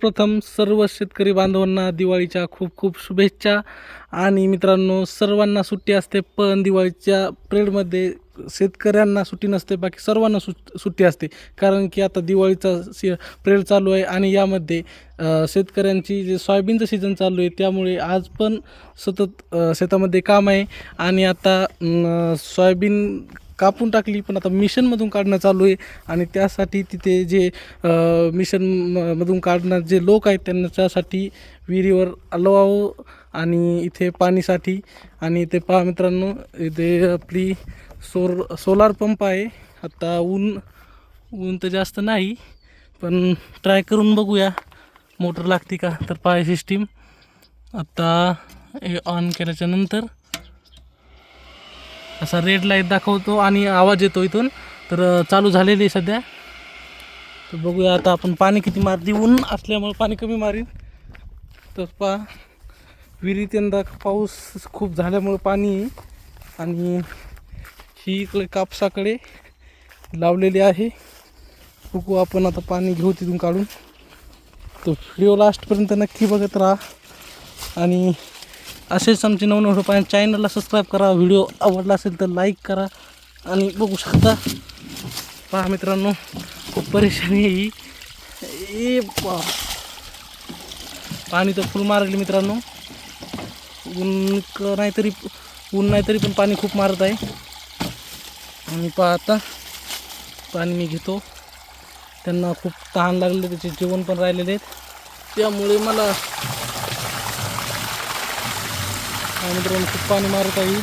प्रथम सर्व शेतकरी बांधवांना दिवाळीच्या खूप खूप शुभेच्छा. आणि मित्रांनो सर्वांना सुट्टी असते पण दिवाळीच्या प्रेडमध्ये शेतकऱ्यांना सुट्टी नसते बाकी सर्वांना सुट सुट्टी असते. कारण की आता दिवाळीचा सी प्रेड चालू आहे आणि यामध्ये शेतकऱ्यांची जे सोयाबीनचं सीझन चालू आहे त्यामुळे आज पण सतत शेतामध्ये काम आहे. आणि आता सोयाबीन कापून टाकली पण आता मिशनमधून काढणं चालू आहे. आणि त्यासाठी तिथे जे मिशनमधून मिशन काढणार जे लोक आहेत त्यांच्यासाठी विहिरीवर अलवावं आणि इथे पाणीसाठी. आणि इथे पहा मित्रांनो इथे आपली सोर सोलार पंप आहे. आता ऊन ऊन तर जास्त नाही पण ट्राय करून बघूया. मोटर लागते का? तर पाय सिस्टीम आत्ता ऑन केल्याच्यानंतर असा रेड लाइट दाखवतो आणि आवाज येतो इथून. तर चालू झालेली आहे सध्या. तर बघूया आता आपण पाणी किती मारते ऊन असल्यामुळे पाणी कमी मारीन. तर पा विहिरीत यंदा पाऊस खूप झाल्यामुळं पाणी आणि ही इकडे कापसाकडे लावलेली आहे. बघू आपण आता पाणी घेऊ तिथून काढून. तर व्हिडिओ लास्टपर्यंत नक्की बघत राहा. आणि असेच आमचे नवनव व्हिडिओ पाहिजे. चॅनलला सबस्क्राईब करा व्हिडिओ आवडला असेल तर लाईक करा. आणि बघू शकता पहा मित्रांनो खूप परेशानी आहे ही. ए पाणी तर फुल मारले मित्रांनो. ऊन क- नाहीतरी ऊन नाहीतरी पण पाणी खूप मारत आहे. आणि पहा आता पाणी मी घेतो. त्यांना खूप तहान लागले त्याचे जेवण पण राहिलेले आहेत. त्यामुळे मला आणि मित्रांनो खूप पाणी मारत आहे.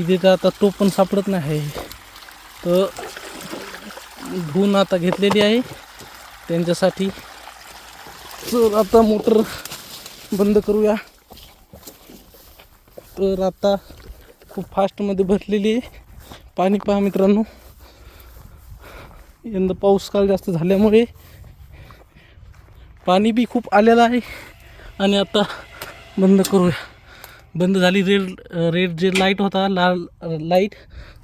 इथे तर आता तो पण सापडत नाही. तर धुवून आता घेतलेली आहे. त्यांच्यासाठी तर आता मोटर बंद करूया. तर आता खूप फास्टमध्ये भरलेली आहे. पाणी पहा मित्रांनो. यंदा पाऊस काळ जास्त झाल्यामुळे पाणी बी खूप आलेलं आहे. आणि आता बंद करूया. बंद झाली रेड रेड जे लाइट होता लाल लाइट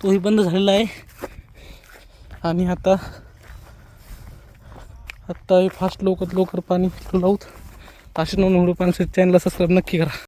तोही बंद झालेला आहे. आणि आता आत्ता फास्ट लवकर लवकर पाणी लावूत असे नऊ व्हिडिओ पाहण्यासाठी चॅनलला सबस्क्राईब नक्की करा.